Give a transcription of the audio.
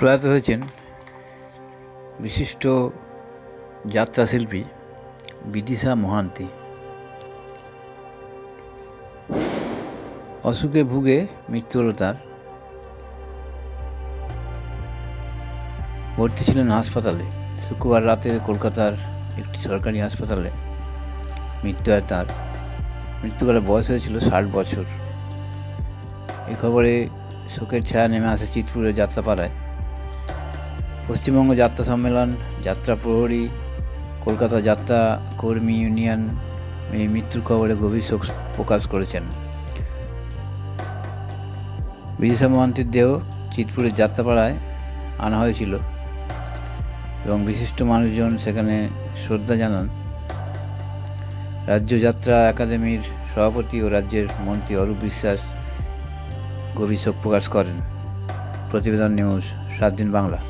প্রয়াত হয়েছেন বিশিষ্ট যাত্রাশিল্পী বিদিশা মহান্তি। অসুখে ভুগে মৃত্যু তার। ভর্তি ছিলেন হাসপাতালে। শুক্রবার রাতে কলকাতার একটি সরকারি হাসপাতালে মৃত্যু হয় তার। মৃত্যুকালে বয়স হয়েছিল ষাট বছর। এ খবরে শোকের ছায়া নেমে আসে চিতপুরের যাত্রাপাড়ায়। পশ্চিমবঙ্গ যাত্রা সম্মেলন, যাত্রা প্রহরী, কলকাতা যাত্রা কর্মী ইউনিয়ন এই মৃত্যুর খবরে গভীর শোক প্রকাশ করেছেন। বিদিশা মহান্তির দেহ চিতপুরের যাত্রাপাড়ায় আনা হয়েছিল এবং বিশিষ্ট মানুষজন সেখানে শ্রদ্ধা জানান। রাজ্য যাত্রা একাডেমির সভাপতি ও রাজ্যের মন্ত্রী অরূপ বিশ্বাস গভীর শোক প্রকাশ করেন। প্রতিবেদন নিউজ, সাত দিন বাংলা।